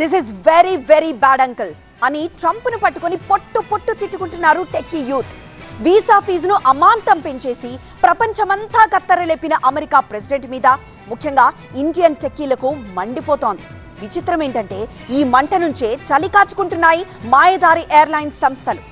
This is very very bad uncle అని ట్రంప్ను పట్టుకొని పొట్టు పొట్టు తిట్టుకుంటున్నారు టెక్కీ యూత్. వీసా ఫీజును అమాంతం పెంచేసి ప్రపంచమంతా కత్తరలేపిన అమెరికా ప్రెసిడెంట్ మీద ముఖ్యంగా ఇండియన్ టెక్కీలకు మండిపోతోంది. విచిత్రం ఏంటంటే ఈ మంట నుంచే చలి కాచుకుంటున్నాయి మాయదారి ఎయిర్లైన్స్ సంస్థలు.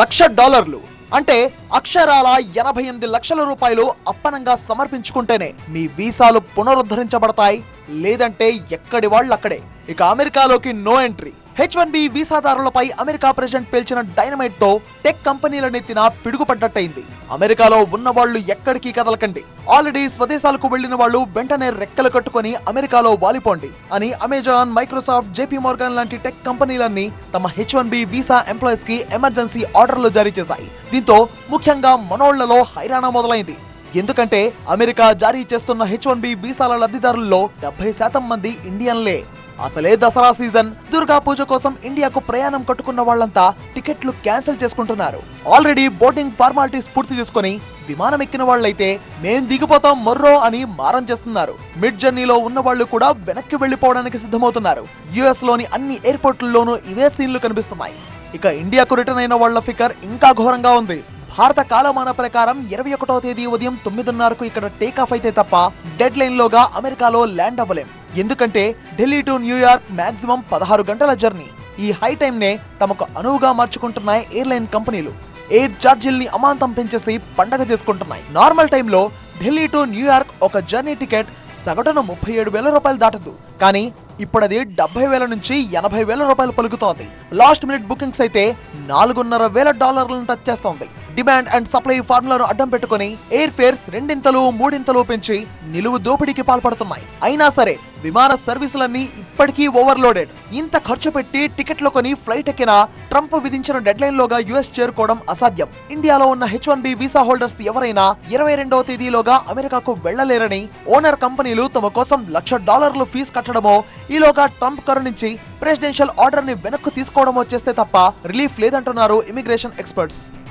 లక్ష డాలర్లు అంటే అక్షరాల ఎనభై ఎనిమిది లక్షల రూపాయలు అప్పనంగా సమర్పించుకుంటేనే మీ వీసాలు పునరుద్ధరించబడతాయి. లేదంటే ఎక్కడి వాళ్ళు అక్కడే ఇక అమెరికాలోకి no entry. H one B వీసాదారులపై America president పేల్చిన డైనమైట్తో టెక్ కంపెనీల నెత్తిన పిడుగుపడ్డట్టయింది. అమెరికాలో ఉన్న వాళ్ళు ఎక్కడికి కదలకండి. ఆల్రెడీ స్వదేశాలకు వెళ్ళిన వాళ్ళు వెంటనే రెక్కలు కట్టుకొని అమెరికాలో వాలిపోండి అని అమెజాన్ మైక్రోసాఫ్ట్ జేపీ మోర్గాన్ లాంటి టెక్ కంపెనీలన్నీ తమ హెచ్ వన్ బి వీసా ఎంప్లాయీస్కి ఎమర్జెన్సీ ఆర్డర్లు జారీ చేశాయి. దీంతో ముఖ్యంగా మనోళ్ళలో హైరాణ మొదలైంది. ఎందుకంటే అమెరికా జారీ చేస్తున్న హెచ్ వన్ బి వీసాల లబ్ధిదారుల్లో డెబ్బై శాతం మంది ఇండియన్లే. అసలే దసరా సీజన్ దుర్గా పూజ కోసం ఇండియాకు ప్రయాణం కట్టుకున్న వాళ్ళంతా టికెట్లు క్యాన్సిల్ చేసుకుంటున్నారు. ఆల్రెడీ బోర్డింగ్ ఫార్మాలిటీస్ పూర్తి చేసుకుని విమానం ఎక్కిన వాళ్ళైతే మేం దిగిపోతాం మొర్రో అని మారం చేస్తున్నారు. మిడ్ జర్నీలో ఉన్న వాళ్ళు కూడా వెనక్కి వెళ్ళిపోవడానికి సిద్ధమవుతున్నారు. యుఎస్లోని అన్ని ఎయిర్పోర్ట్లలోనూ ఇవే సీన్లు కనిపిస్తున్నాయి. ఇక ఇండియాకు రిటర్న్ అయిన వాళ్ళ ఫికర్ ఇంకా ఘోరంగా ఉంది. భారత కాలమాన ప్రకారం ఇరవై ఒకటో తేదీ ఉదయం తొమ్మిదిన్నరకు ఇక్కడ టేక్ ఆఫ్ అయితే తప్ప డెడ్ లైన్ లోగా అమెరికాలో ల్యాండ్ అవ్వలేం. ఎందుకంటే ఢిల్లీ టు న్యూయార్క్ మాక్సిమం పదహారు గంటల జర్నీ ఈ హై టైం నే తమకు అనువుగా మార్చుకుంటున్నాయి ఎయిర్లైన్ కంపెనీలు. ఎయిర్ ఛార్జీల్ని అమాంతం పెంచేసి పండగ చేసుకుంటున్నాయి. నార్మల్ టైంలో ఢిల్లీ టు న్యూయార్క్ ఒక జర్నీ టికెట్ సగటున ముప్పై ఏడు వేల రూపాయలు దాటదు. కానీ ఇప్పుడు అది డెబ్బై వేల నుంచి ఎనభై వేల రూపాయలు పలుకుతోంది. లాస్ట్ మినిట్ బుకింగ్స్ అయితే నాలుగున్నర వేల డాలర్లను టచ్ చేస్తోంది. డిమాండ్ అండ్ సప్లై ఫార్ములాను అడ్డం పెట్టుకుని ఎయిర్ ఫేర్స్ రెండింతలు మూడింతలు పెంచి నిలువు దోపిడీకి పాల్పడుతున్నాయి. అయినా సరే విమాన సర్వీసులన్నీ ఇప్పటికీ ఓవర్లోడెడ్. ఇంత ఖర్చు పెట్టి టికెట్లు కొని ఫ్లైట్ ఎక్కిన ట్రంప్ విధించిన డెడ్ లైన్ లోగా యుఎస్ చేరుకోవడం అసాధ్యం. ఇండియాలో ఉన్న H one B visa holders ఎవరైనా ఇరవై రెండవ తేదీలోగా అమెరికాకు వెళ్ళలేరని ఓనర్ కంపెనీలు తమ కోసం లక్ష డాలర్లు ఫీజు కట్టడమో ఈలోగా ట్రంప్ కరుణించి ప్రెసిడెన్షియల్ ఆర్డర్ని వెనక్కు తీసుకోవడమో చేస్తే తప్ప రిలీఫ్ లేదంటున్నారు ఇమిగ్రేషన్ ఎక్స్పర్ట్స్.